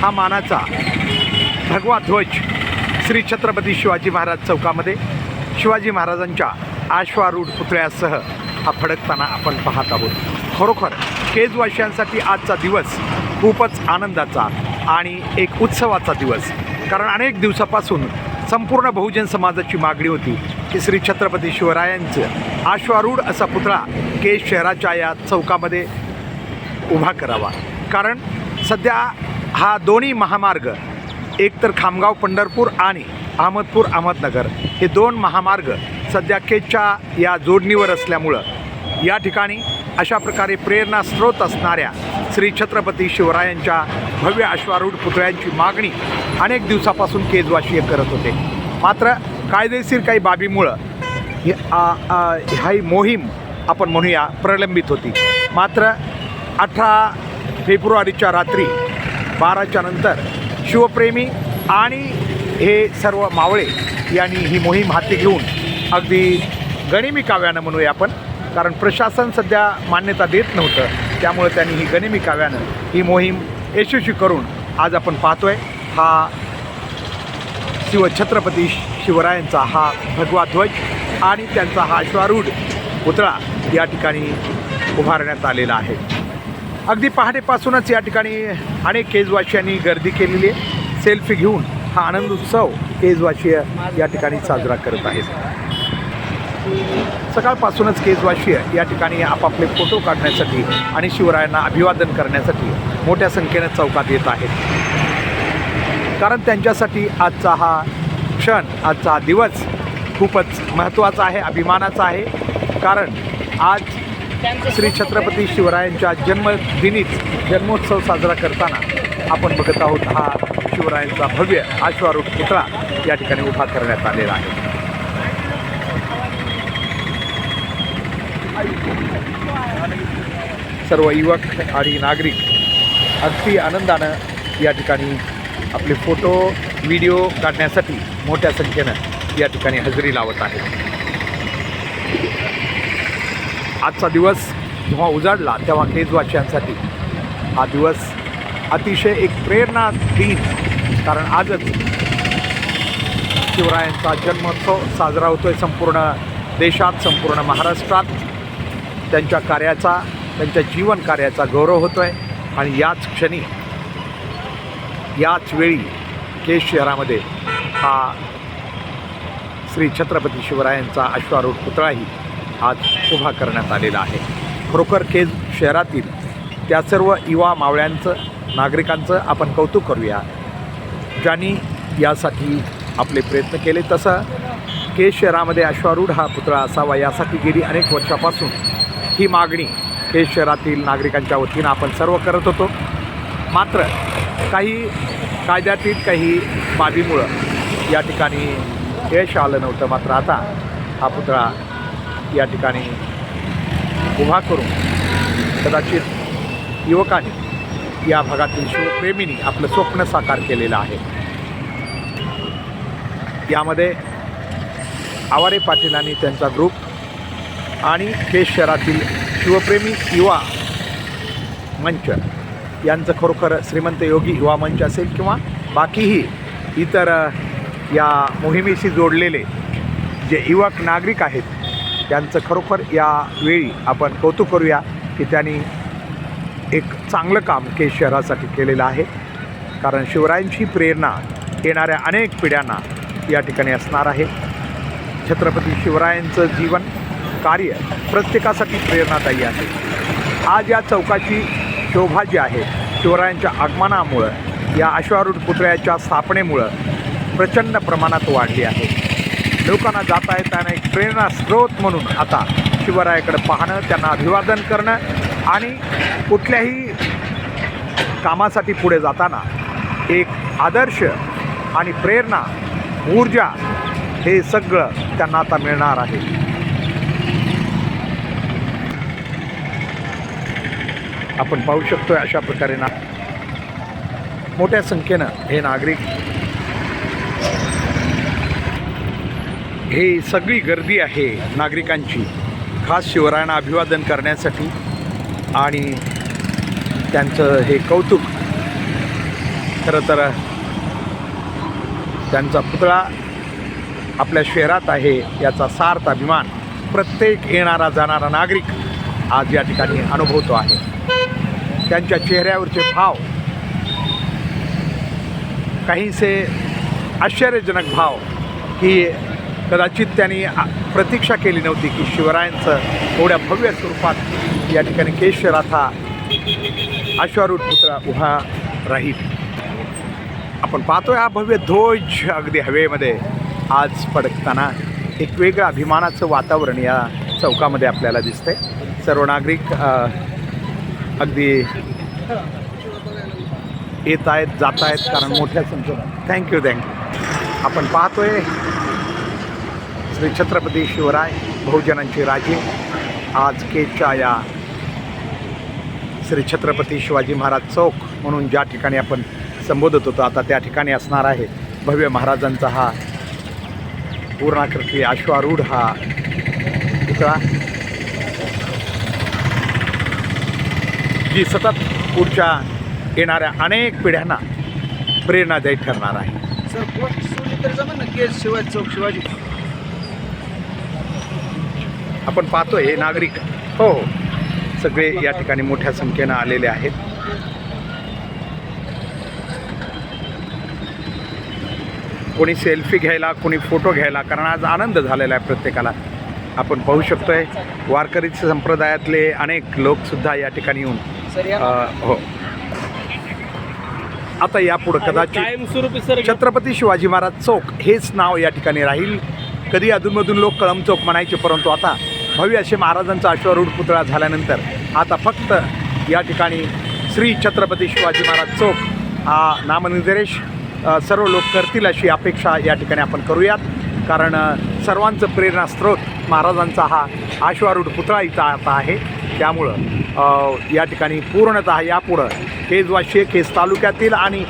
हा मानाचा भगवा ध्वज श्री छत्रपती शिवाजी महाराज चौकामध्ये शिवाजी महाराजांच्या आश्वारूढ पुतळ्यासह हा फडकताना आपण पाहत आहोत. खरोखर केजवासियांसाठी आजचा दिवस खूपच आनंदाचा आणि एक उत्सवाचा दिवस. कारण अनेक दिवसापासून संपूर्ण बहुजन समाजाची मागणी होती की श्री छत्रपती शिवरायांचं आश्वारूढ असा पुतळा केज शहराच्या या चौकामध्ये उभा करावा. कारण सध्या हा दोन्ही महामार्ग एकतर खामगाव पंढरपूर आणि अहमदपूर अहमदनगर हे दोन महामार्ग सध्या केजच्या या जोडणीवर असल्यामुळं या ठिकाणी अशा प्रकारे प्रेरणा स्रोत असणाऱ्या श्री छत्रपती शिवरायांच्या भव्य अश्वारूढ पुतळ्यांची मागणी अनेक दिवसापासून केजवासीय करत होते. मात्र कायदेशीर काही बाबीमुळं ही मोहीम आपण म्हणूया प्रलंबित होती. मात्र अठरा फेब्रुवारीच्या रात्री बाराच्या नंतर शिवप्रेमी आणि हे सर्व मावळे यांनी ही मोहीम हाती घेऊन अगदी गणिमी काव्यानं म्हणूया आपण. कारण प्रशासन सध्या मान्यता देत नव्हतं. त्यामुळे त्यांनी ही गनिमी काव्यानं ही मोहीम यशस्वी करून आज आपण पाहतोय. हा शिवछत्रपती शिवरायांचा हा भगवा ध्वज आणि त्यांचा हा अश्वारूढ पुतळा या ठिकाणी उभारण्यात आलेला आहे. अगदी पहाटेपासूनच या ठिकाणी अनेक केजवासियांनी गर्दी केलेली आहे. सेल्फी घेऊन हा आनंद उत्सव केजवासीय या ठिकाणी साजरा करत आहेत. सकाळपासूनच केजवासीय या ठिकाणी आपापले फोटो काढण्यासाठी आणि शिवरायांना अभिवादन करण्यासाठी मोठ्या संख्येनं चौकात येत आहेत. कारण त्यांच्यासाठी आजचा हा क्षण आजचा हा दिवस खूपच महत्त्वाचा आहे अभिमानाचा आहे. कारण आज श्री छत्रपती शिवरायांच्या जन्मदिनीच जन्मोत्सव साजरा करताना आपण बघत आहोत हा शिवरायांचा भव्य आश्वारूढ पुतळा या ठिकाणी उभा करण्यात आलेला आहे. सर्व युवक आणि नागरिक अगदी आनंदानं या ठिकाणी आपले फोटो व्हिडिओ काढण्यासाठी मोठ्या संख्येनं या ठिकाणी हजेरी लावत आहेत. आजचा दिवस जेव्हा उजाडला तेव्हा केजवासियांसाठी हा दिवस अतिशय एक प्रेरणा देईल कारण आजच शिवरायांचा जन्मोत्सव साजरा होतोय संपूर्ण देशात संपूर्ण महाराष्ट्रात. त्यांच्या कार्याचा त्यांच्या जीवन कार्याचा गौरव होतो आहे आणि याच क्षणी याच वेळी केश शहरामध्ये हा श्री छत्रपती शिवरायांचा अश्वारूढ पुतळाही आज उभा करण्यात आलेला आहे. खरोखर केज शहरातील त्या सर्व युवा मावळ्यांचं नागरिकांचं आपण कौतुक करूया. ज्यांनी यासाठी आपले प्रयत्न केले तसं केज शहरामध्ये अश्वारूढ हा पुतळा असावा यासाठी गेली अनेक वर्षापासून ही मागणी केज शहरातील नागरिकांच्या वतीनं आपण सर्व करत होतो. मात्र काही कायद्यातील काही बाबीमुळं या ठिकाणी यश आलं नव्हतं. मात्र आता हा पुतळा या ठिकाणी उभा करून कदाचित युवकांनी या भागातील शिवप्रेमींनी आपलं स्वप्न साकार केलेलं आहे. यामध्ये आवारे पाटील आणि त्यांचा ग्रुप आणि केश शहरातील शिवप्रेमी युवा मंच. यांचं खरोखर श्रीमंत योगी युवा मंच असेल किंवा बाकीही इतर या मोहिमेशी जोडलेले जे युवक नागरिक आहेत त्यांचं खरोखर यावेळी आपण कौतुक करूया की त्यांनी एक चांगलं काम केश शहरासाठी केलेलं आहे. कारण शिवरायांची प्रेरणा येणाऱ्या अनेक पिढ्यांना या ठिकाणी असणार आहे. छत्रपती शिवरायांचं जीवन कार्य प्रत्येकासाठी प्रेरणादायी आहे. आज या चौकाची शोभा जी आहे शिवरायांच्या आगमनामुळं या अश्वारूढ पुतळ्याच्या स्थापनेमुळं प्रचंड प्रमाणात वाढली आहे. लोकांना जाता येताना एक प्रेरणा स्रोत म्हणून आता शिवरायाकडे पाहणं त्यांना अभिवादन करणं आणि कुठल्याही कामासाठी पुढे जाताना एक आदर्श आणि प्रेरणा ऊर्जा हे सगळं त्यांना आता मिळणार आहे. आपण पाहू शकतोय अशा प्रकारे ना मोठ्या संख्येनं हे नागरिक हे सगळी गर्दी आहे नागरिकांची. खास शिवरायांना अभिवादन करण्यासाठी आणि त्यांचं हे कौतुक. खरं तर त्यांचा पुतळा आपल्या शहरात आहे याचा सार्थ अभिमान. प्रत्येक येणारा जाणारा नागरिक आज या ठिकाणी अनुभवतो आहे. त्यांच्या चेहऱ्यावरचे भाव काहीसे आश्चर्यजनक भाव की कदाचित त्यांनी प्रतीक्षा केली नव्हती की शिवरायांचं एवढ्या भव्य स्वरूपात या ठिकाणी केशराथा अश्वारूढ पुतळा उभा राहील. आपण पाहतोय हा भव्य ध्वज अगदी हवेमध्ये आज फडकताना एक वेगळं अभिमानाचं वातावरण या चौकामध्ये आपल्याला दिसतंय. सर्व नागरिक अगदी येत आहेत जात आहेत कारण मोठ्या संख्येनं. थँक्यू थँक्यू आपण पाहतोय श्री छत्रपती शिवराय बहुजनांचे राजे. आज केच्या या श्री छत्रपती शिवाजी महाराज चौक म्हणून ज्या ठिकाणी आपण संबोधत होतो आता त्या ठिकाणी असणार आहे. भव्य महाराजांचा हा पूर्णाकृती अश्वारूढ हा पुतळा. जी सतत पुढच्या येणाऱ्या अनेक पिढ्यांना प्रेरणादायी ठरणार आहे. सर शिवाजी चौक शिवाजी? आपण पाहतोय हे नागरिक. हो हो. सगळे या ठिकाणी मोठ्या संख्येनं आलेले आहेत. कोणी सेल्फी घ्यायला कोणी फोटो घ्यायला कारण आज आनंद झालेला आहे प्रत्येकाला. आपण पाहू शकतोय वारकरी संप्रदायातले अनेक लोकसुद्धा या ठिकाणी येऊन हो. आता यापुढं कदाचित छत्रपती शिवाजी महाराज चौक हेच नाव या ठिकाणी राहील. कधी अधूनमधून लोक कळम चौक म्हणायचे परंतु आता भव्य असे महाराजांचा अश्वारूढ पुतळा झाल्यानंतर आता फक्त या ठिकाणी श्री छत्रपती शिवाजी महाराज चौक हा नामनिर्देश सर्व लोक करतील अशी अपेक्षा या ठिकाणी आपण करूयात. कारण सर्वांचं प्रेरणास्त्रोत महाराजांचा हा आश्वारूढ पुतळा इथं आता आहे. त्यामुळं या ठिकाणी पूर्णतः यापुढं केज शेख तालुक्यातील आणि